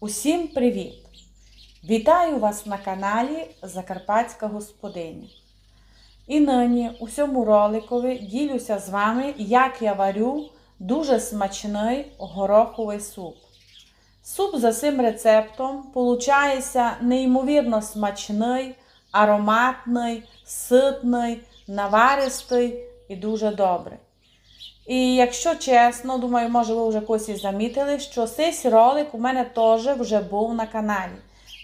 Усім привіт! Вітаю вас на каналі Закарпатська Господиня. І нині у цьому роликові ділюся з вами, як я варю дуже смачний гороховий суп. Суп за цим рецептом получається неймовірно смачний, ароматний, ситний, наваристий і дуже добрий. І якщо чесно, думаю, може ви вже когось і замітили, що цей ролик у мене теж вже був на каналі.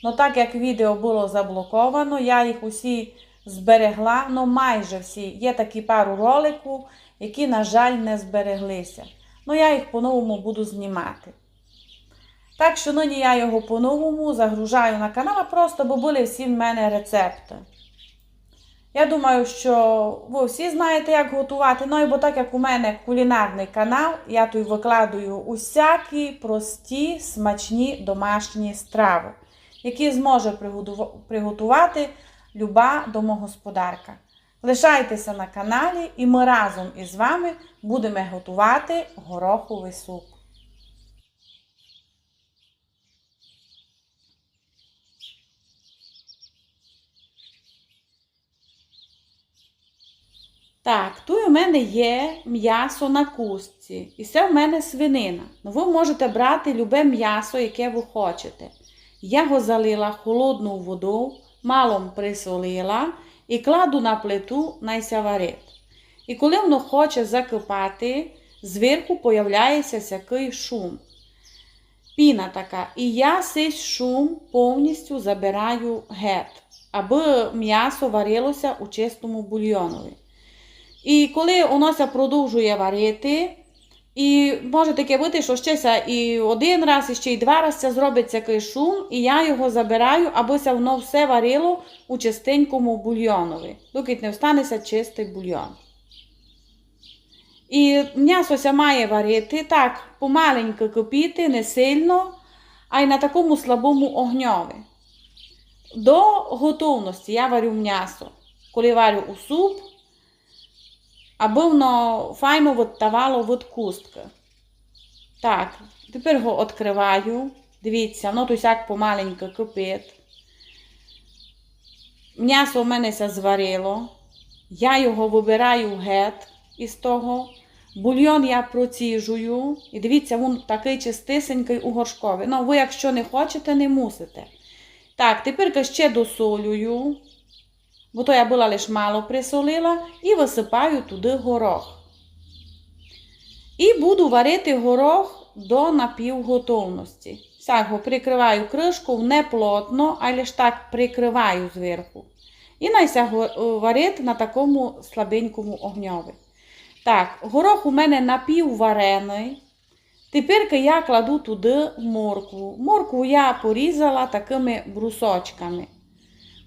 Ну так як відео було заблоковано, я їх усі зберегла, ну майже всі. Є такі пару роликів, які, на жаль, не збереглися. Ну я їх по-новому буду знімати. Так що нині я його по-новому загружаю на канал, просто бо були всі в мене рецепти. Я думаю, що ви всі знаєте, як готувати. Ну і бо так як у мене кулінарний канал, я тут викладую усякі прості, смачні домашні страви, які зможе приготувати люба домогосподарка. Лишайтеся на каналі, і ми разом із вами будемо готувати гороховий суп. Так, тут у мене є м'ясо на кустці. І це в мене свинина. Ну, ви можете брати любе м'ясо, яке ви хочете. Я його залила холодну воду, малом присолила і кладу на плиту найся варити. І коли воно хоче закипати, зверху появляється всякий шум. Піна така. І я цей шум повністю забираю геть, аби м'ясо варилося у чистому бульйонові. І коли ся продовжує варити, і може таке бути, що щеся і один раз, і ще й два рази це зробить такий шум, і я його забираю, аби воно все варило у чистенькому бульйонові, доки не встанеться чистий бульйон. І м'ясо ся має варити так, помаленько кипіти, не сильно, а й на такому слабому огньові. До готовності я варю м'ясо. Коли варю у суп, аби воно файно відтавало від кустки. Так, тепер його відкриваю. Дивіться, воно тут як помаленько кипить. М'ясо в мене ся зварило. Я його вибираю геть із того. Бульйон я проціжую. І дивіться, він такий чистисенький у горшкові. Ну, ви, якщо не хочете, не мусите. Так, тепер ще досолюю бо то я була лише мало присолила, і висипаю туди горох. І буду варити горох до напівготовності. Сяго прикриваю кришку не плотно, а лише так прикриваю зверху. І найся варити на такому слабенькому огньові. Так, горох у мене напівварений. Тепер я кладу туди моркву. Моркву я порізала такими брусочками.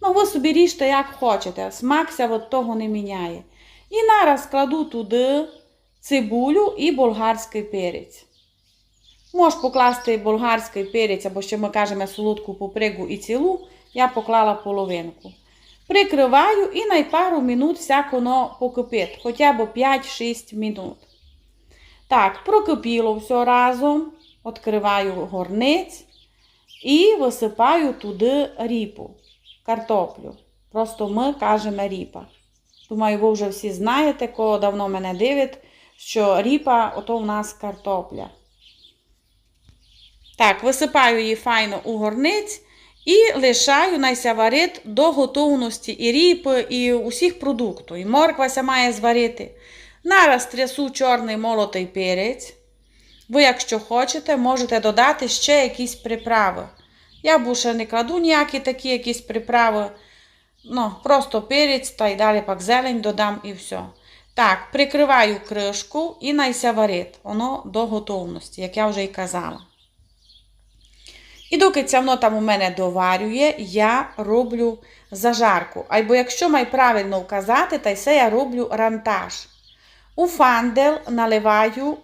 Ну, ви собі ріжте, як хочете, смакся від того не міняє. І нараз кладу туди цибулю і болгарський перець. Можеш покласти болгарський перець, або ще ми кажемо солодку попригу і цілу, я поклала половинку. Прикриваю і на пару минут всяк воно покипить, хоча б 5-6 минут. Так, прокипіло все разом, відкриваю горниць і висипаю туди ріпу картоплю. Просто ми кажемо ріпа. Думаю, ви вже всі знаєте, кого давно мене дивить, що ріпа ото в нас картопля. Так, висипаю її файно у горниць і лишаю найся варити до готовності і ріпи, і усіх продуктів. І морквася має зварити. Нараз трясу чорний молотий перець. Ви, якщо хочете, можете додати ще якісь приправи. Я більше не кладу ніякі такі якісь приправи. Ну, просто перець та й далі пак зелень додам і все. Так, прикриваю кришку і найся варить. Воно до готовності, як я вже і казала. І доки це воно там у мене доварює, я роблю зажарку. Або якщо маю правильно вказати, то це я роблю рантаж. У фандел наливаю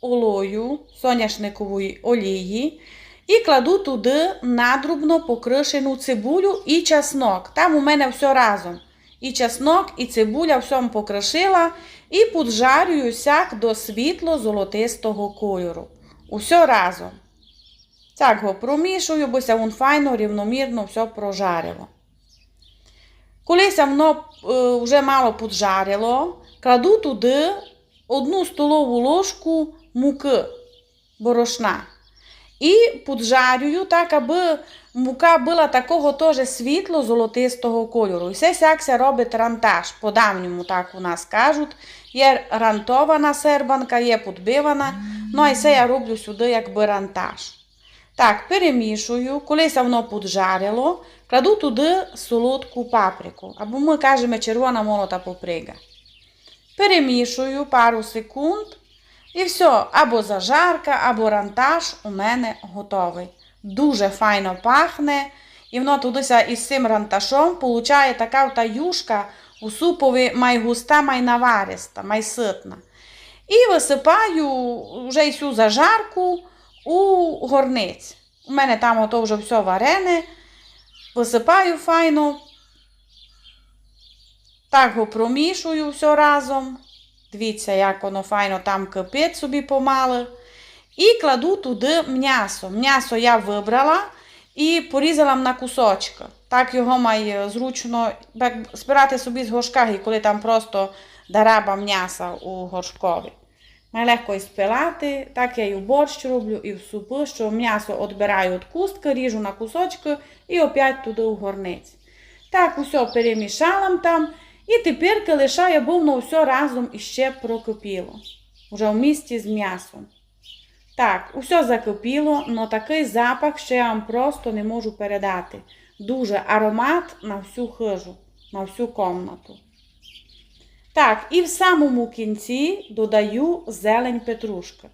олою соняшникової олії. І кладу туди надрубно покришену цибулю і чеснок. Там у мене все разом. І чеснок, і цибуля всьому покришила, і поджарюю сяк до світло-золотистого кольору. Усе разом. Так його промішую, бо він файно, рівномірно все прожарило. Коли ся воно е, вже мало поджарило, кладу туди одну столову ложку муки борошна. І поджарюю так, аби мука була такого теж світло-золотистого кольору. І все сякся робить рантаж. По-давньому так у нас кажуть. Є рантована сербанка, є подбивана. Ну, а все я роблю сюди якби рантаж. Так, перемішую, коли се воно поджарило, кладу туди солодку паприку, або ми кажемо червона молота паприка. Перемішую пару секунд. І все, або зажарка, або рантаж у мене готовий. Дуже файно пахне. І воно тудися із цим ранташом получає така та юшка у супові май густа, май навариста, май. І висипаю вже цю зажарку у горниць. У мене там ото вже все варене. Висипаю файно. Так його промішую все разом. Дивіться, як воно файно там кипить собі помали. І кладу туди м'ясо. М'ясо я вибрала і порізала на кусочки. Так його має зручно збирати собі з горшка, коли там просто дараба м'яса у горшкові. Найлегко і спилати, так я і в борщ роблю, і в супи, що м'ясо відбираю від кустки, ріжу на кусочки і опять туди у горниць. Так, усе перемішала там. І тепер лишаю, бо воно все разом іще прокипіло. Уже в місті з м'ясом. Так, усе закипіло, але такий запах, що я вам просто не можу передати. Дуже аромат на всю хижу, на всю комнату. Так, і в самому кінці додаю зелень петрушки.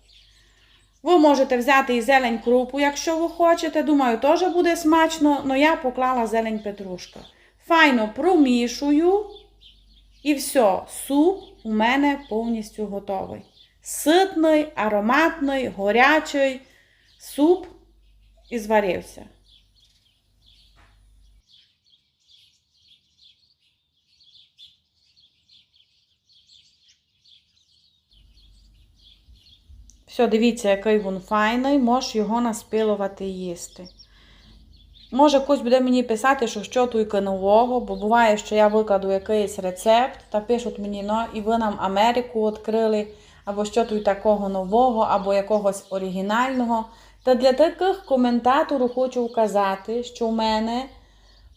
Ви можете взяти і зелень крупу, якщо ви хочете. Думаю, теж буде смачно, але я поклала зелень петрушки. Файно промішую. І все, суп у мене повністю готовий. Ситний, ароматний, горячий суп і зварився. Все, дивіться, який він файний, можеш його наспилувати і їсти. Може, хтось буде мені писати, що що туйка нового, бо буває, що я викладу якийсь рецепт та пишуть мені, ну, і ви нам Америку відкрили, або що тут такого нового, або якогось оригінального. Та для таких коментаторів хочу вказати, що в мене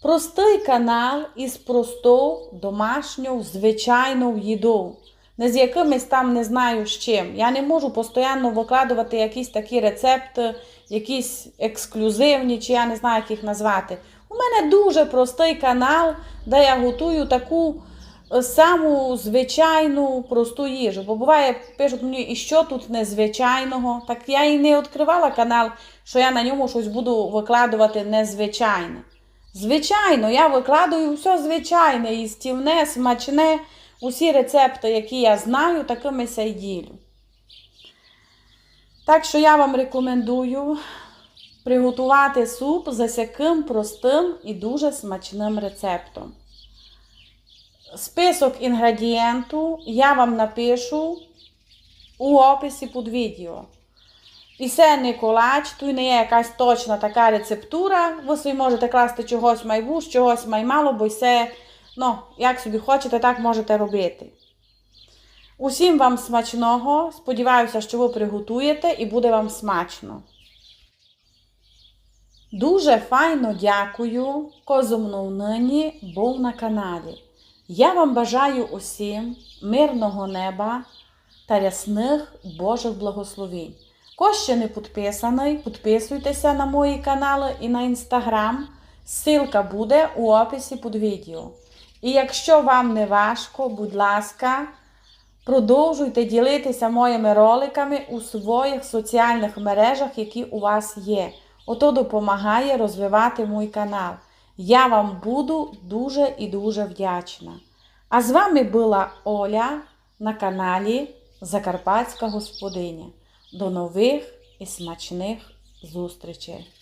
простий канал із простою домашньою звичайною їдою. Не з якимись там не знаю з чим. Я не можу постійно викладувати якісь такі рецепти, якісь ексклюзивні, чи я не знаю, як їх назвати. У мене дуже простий канал, де я готую таку е, саму звичайну просту їжу. Бо буває, пишуть мені, і що тут незвичайного. Так я і не відкривала канал, що я на ньому щось буду викладувати незвичайне. Звичайно, я викладаю все звичайне, їстівне, смачне. Усі рецепти, які я знаю, такими ся й ділю. Так що я вам рекомендую приготувати суп за яким простим і дуже смачним рецептом. Список інгредієнту я вам напишу у описі під відео. І це не колач, тут не є якась точна така рецептура. Ви собі можете класти чогось майбуш, чогось маймало, бо це, ну, як собі хочете, так можете робити. Усім вам смачного. Сподіваюся, що ви приготуєте і буде вам смачно. Дуже файно дякую, козумну нині був на каналі. Я вам бажаю усім мирного неба та рясних Божих благословень. Хто ще не підписаний, підписуйтеся на мої канали і на інстаграм. Ссылка буде у описі під відео. І якщо вам не важко, будь ласка, продовжуйте ділитися моїми роликами у своїх соціальних мережах, які у вас є. Ото допомагає розвивати мій канал. Я вам буду дуже і дуже вдячна. А з вами була Оля на каналі Закарпатська Господиня. До нових і смачних зустрічей!